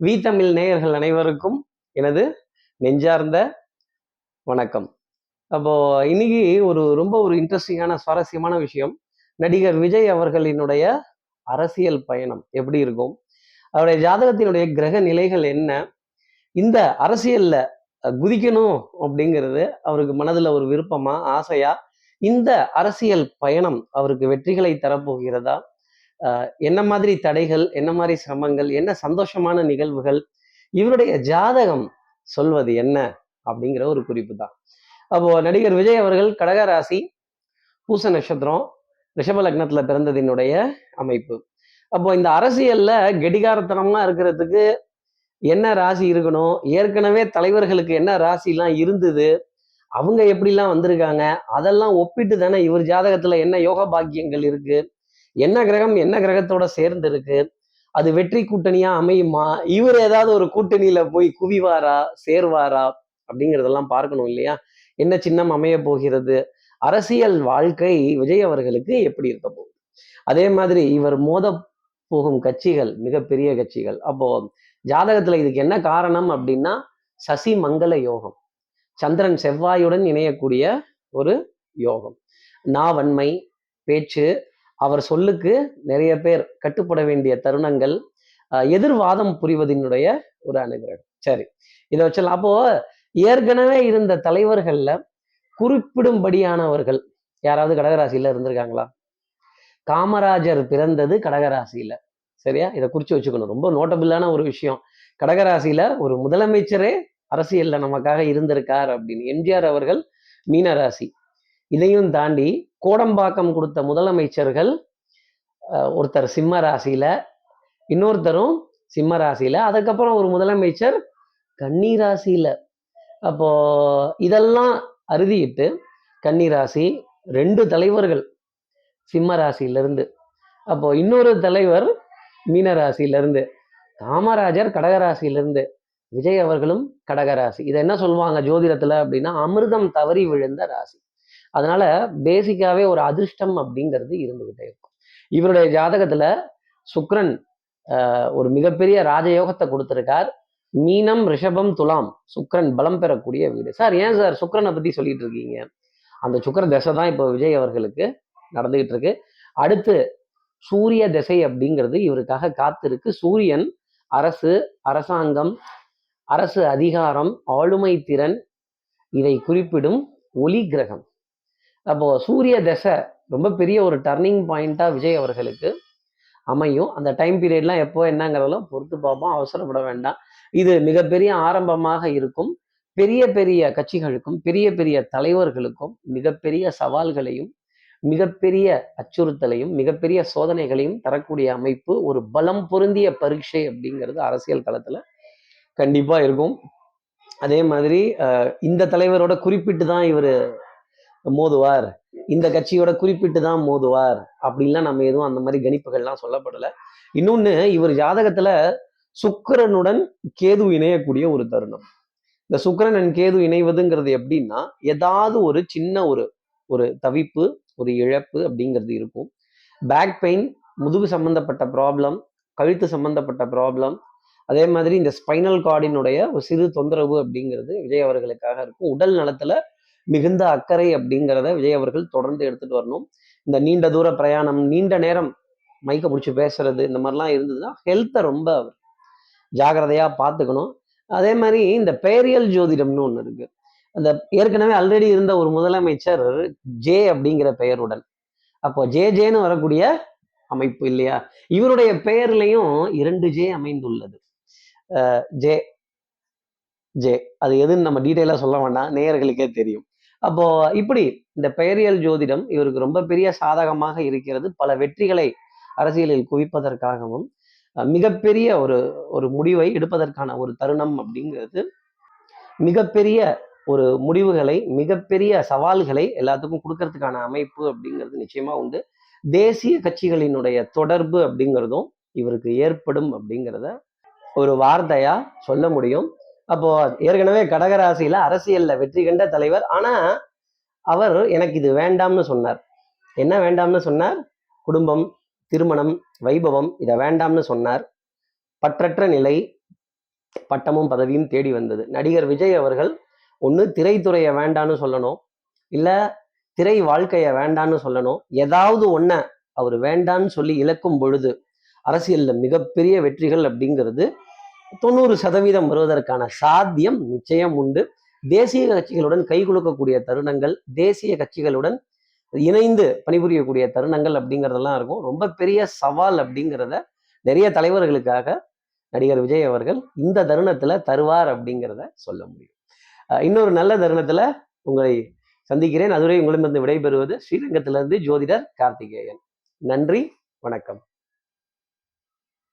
We Tamil நேயர்கள் அனைவருக்கும் எனது நெஞ்சார்ந்த வணக்கம். அப்போ இன்னைக்கு ஒரு ரொம்ப ஒரு இன்ட்ரெஸ்டிங்கான சுவாரஸ்யமான விஷயம். நடிகர் விஜய் அவர்களினுடைய அரசியல் பயணம் எப்படி இருக்கும்? அவருடைய ஜாதகத்தினுடைய கிரக நிலைகள் என்ன? இந்த அரசியல்ல குதிக்கணும் அப்படிங்கிறது அவருக்கு மனதில் ஒரு விருப்பமா ஆசையா? இந்த அரசியல் பயணம் அவருக்கு வெற்றிகளை தரப்போகிறதா? என்ன மாதிரி தடைகள் என்ன மாதிரி சிரமங்கள் என்ன சந்தோஷமான நிகழ்வுகள் இவருடைய ஜாதகம் சொல்வது என்ன அப்படிங்கிற ஒரு குறிப்பு தான் அப்போ நடிகர் விஜய் அவர்கள் கடகராசி பூச நட்சத்திரம் ரிஷப லக்னத்துல பிறந்ததினுடைய அமைப்பு. அப்போ இந்த அரசியல்ல கெடிகாரத்தனமா இருக்கிறதுக்கு என்ன ராசி இருக்கணும்? ஏற்கனவே தலைவர்களுக்கு என்ன ராசிலாம் இருந்தது? அவங்க எப்படிலாம் வந்திருக்காங்க? அதெல்லாம் ஒப்பிட்டு தானே இவர் ஜாதகத்துல என்ன யோக பாக்கியங்கள் இருக்கு? என்ன கிரகம் என்ன கிரகத்தோட சேர்ந்து இருக்கு அது வெற்றி கூட்டணியா அமையுமா? இவர் ஏதாவது ஒரு கூட்டணியில போய் குவிவாரா? சேர்வாரா? அப்படிங்கிறதெல்லாம் பார்க்கணும் இல்லையா? என்ன சின்னம் அமைய போகிறது? அரசியல் வாழ்க்கை விஜய் அவர்களுக்கு எப்படி இருக்க போகுது? அதே மாதிரி இவர் மோத போகும் கட்சிகள் மிகப்பெரிய கட்சிகள். அப்போ ஜாதகத்துல இதுக்கு என்ன காரணம் அப்படின்னா சசி மங்கள யோகம். சந்திரன் செவ்வாயுடன் இணையக்கூடிய ஒரு யோகம். நாவன்மை பேச்சு அவர் சொல்லுக்கு நிறைய பேர் கட்டுப்பட வேண்டிய தருணங்கள் எதிர்வாதம் புரிவதனுடைய ஒரு அனுகிரகம். சரி இதை வச்சலாம் அப்போ ஏற்கனவே இருந்த தலைவர்கள்ல குறிப்பிடும்படியானவர்கள் யாராவது கடகராசியில இருந்திருக்காங்களா? காமராஜர் பிறந்தது கடகராசியில. சரியா? இதை குறிச்சு வச்சுக்கணும். ரொம்ப நோட்டபிளான ஒரு விஷயம். கடகராசியில ஒரு முதலமைச்சரே அரசியல்ல நமக்காக இருந்திருக்கார் அப்படின்னு. எம்ஜிஆர் அவர்கள் மீனராசி. இதையும் தாண்டி கோடம்பாக்கம் கொடுத்த முதலமைச்சர்கள் ஒருத்தர் சிம்ம ராசியில இன்னொருத்தரும் சிம்ம ராசியில அதுக்கப்புறம் ஒரு முதலமைச்சர் கன்னி ராசியில. அப்போ இதெல்லாம் அறுதியிட்டு கன்னி ராசி ரெண்டு தலைவர்கள் சிம்ம ராசியிலிருந்து. அப்போ இன்னொரு தலைவர் மீன ராசியிலிருந்து காமராஜர் கடகராசியிலிருந்து விஜய் அவர்களும் கடகராசி இதை என்ன சொல்லுவாங்க ஜோதிடத்துல அப்படின்னா அமிர்தம் தவறி விழுந்த ராசி. அதனால பேசிக்காவே ஒரு அதிர்ஷ்டம் அப்படிங்கிறது இருந்துகிட்டே இருக்கும். இவருடைய ஜாதகத்துல சுக்ரன் ஆஹ், ஒரு மிகப்பெரிய ராஜயோகத்தை கொடுத்துருக்கார். மீனம் ரிஷபம் துலாம். சுக்கிரன் பலம் பெறக்கூடிய வீடு. சார் ஏன் சார் சுக்ரனை பத்தி சொல்லிட்டு இருக்கீங்க? அந்த சுக்கர தசை தான் இப்போ விஜய் அவர்களுக்கு நடந்துகிட்டு இருக்கு. அடுத்து சூரிய திசை அப்படிங்கிறது இவருக்காக காத்திருக்கு. சூரியன் அரசு அரசாங்கம் அரசு அதிகாரம் ஆளுமை திறன் இதை குறிப்பிடும் ஒளி கிரகம். அப்போ சூரிய தசை ரொம்ப பெரிய ஒரு டர்னிங் பாயிண்டா விஜய் அவர்களுக்கு அமையும். அந்த டைம் பீரியட்லாம் எப்போ என்னங்கிறதெல்லாம் பொறுத்து பார்ப்போம். அவசரப்பட வேண்டாம். இது மிகப்பெரிய ஆரம்பமாக இருக்கும். பெரிய பெரிய கட்சிகளுக்கும் பெரிய பெரிய தலைவர்களுக்கும் மிகப்பெரிய சவால்களையும் மிகப்பெரிய அச்சுறுத்தலையும் மிகப்பெரிய சோதனைகளையும் தரக்கூடிய அமைப்பு ஒரு பலம் பொருந்திய பரீட்சை அப்படிங்கிறது அரசியல் களத்தில் கண்டிப்பாக இருக்கும். அதே மாதிரி இந்த தலைவரோட குறிப்பிட்டு தான் இவர் மோதுவார். இந்த கட்சியோட குறிப்பிட்டு தான் மோதுவார் அப்படின்லாம் நம்ம எதுவும் அந்த மாதிரி கணிப்புகள்லாம் சொல்லப்படல. இன்னொன்னு இவர் ஜாதகத்துல சுக்கிரனுடன் கேது இணையக்கூடிய ஒரு தருணம். இந்த சுக்கரன் கேது இணைவதுங்கிறது எப்படின்னா ஏதாவது ஒரு சின்ன ஒரு ஒரு தவிப்பு ஒரு இழப்பு அப்படிங்கிறது இருக்கும். பேக் பெயின் முதுகு சம்பந்தப்பட்ட ப்ராப்ளம் கழுத்து சம்பந்தப்பட்ட ப்ராப்ளம் அதே மாதிரி இந்த ஸ்பைனல் கார்டினுடைய ஒரு சிறு தொந்தரவு அப்படிங்கிறது விஜய் அவர்களுக்காக இருக்கும். உடல் நலத்துல மிகுந்த அக்கறை அப்படிங்கிறத விஜய் அவர்கள் தொடர்ந்து எடுத்துட்டு வரணும். இந்த நீண்ட தூர பிரயாணம் நீண்ட நேரம் மைக்க பிடிச்சி பேசுறது இந்த மாதிரிலாம் இருந்ததுன்னா ஹெல்த்தை ரொம்ப அவர் ஜாகிரதையா பார்த்துக்கணும். அதே மாதிரி இந்த பெயரியல் ஜோதிடம்னு ஒன்று இருக்கு. அந்த ஏற்கனவே ஆல்ரெடி இருந்த ஒரு முதலமைச்சர் ஜே அப்படிங்கிற பெயருடன். அப்போ ஜே ஜேன்னு வரக்கூடிய அமைப்பு இல்லையா? இவருடைய பெயர்லையும் இரண்டு ஜே அமைந்துள்ளது. ஜே ஜே அது எதுன்னு நம்ம டீட்டெயிலாக சொல்ல வேண்டாம். நேயர்களுக்கே தெரியும். அப்போ இப்படி இந்த பெயரியல் ஜோதிடம் இவருக்கு ரொம்ப பெரிய சாதகமாக இருக்கிறது. பல வெற்றிகளை அரசியலில் குவிப்பதற்காகவும் மிகப்பெரிய ஒரு ஒரு முடிவை எடுப்பதற்கான ஒரு தருணம் அப்படிங்கிறது மிகப்பெரிய ஒரு முடிவுகளை மிகப்பெரிய சவால்களை எல்லாத்துக்கும் கொடுக்கறதுக்கான அமைப்பு அப்படிங்கிறது நிச்சயமா உண்டு. தேசிய கட்சிகளினுடைய தொடர்பு அப்படிங்கிறதும் இவருக்கு ஏற்படும் அப்படிங்கிறத ஒரு வார்த்தையா சொல்ல முடியும். அப்போ ஏற்கனவே கடகராசியில அரசியல்ல வெற்றி கண்ட தலைவர். ஆனா அவர் எனக்கு இது வேண்டாம்னு சொன்னார். என்ன வேண்டாம்னு சொன்னார்? குடும்பம் திருமணம் வைபவம் இதை வேண்டாம்னு சொன்னார். பற்றற்ற நிலை பட்டமும் பதவியும் தேடி வந்தது. நடிகர் விஜய் அவர்கள் ஒன்று திரைத்துறையை வேண்டான்னு சொல்லணும். இல்லை திரை வாழ்க்கையை வேண்டான்னு சொல்லணும். ஏதாவது ஒன்றை அவர் வேண்டான்னு சொல்லி இழக்கும் பொழுது அரசியலில் மிகப்பெரிய வெற்றிகள் அப்படிங்கிறது தொண்ணூறு சதவீதம் வருவதற்கான சாத்தியம் நிச்சயம் உண்டு. தேசிய கட்சிகளுடன் கை கொடுக்கக்கூடிய தருணங்கள் தேசிய கட்சிகளுடன் இணைந்து பணிபுரியக்கூடிய தருணங்கள் அப்படிங்கிறதெல்லாம் இருக்கும். ரொம்ப பெரிய சவால் அப்படிங்கிறத நிறைய தலைவர்களுக்காக நடிகர் விஜய் அவர்கள் இந்த தருணத்துல தருவார் அப்படிங்கிறத சொல்ல முடியும். இன்னொரு நல்ல தருணத்துல உங்களை சந்திக்கிறேன். அதுவரை உங்களிடமிருந்து விடைபெறுவது ஸ்ரீரங்கத்திலிருந்து ஜோதிடர் கார்த்திகேயன். நன்றி வணக்கம்.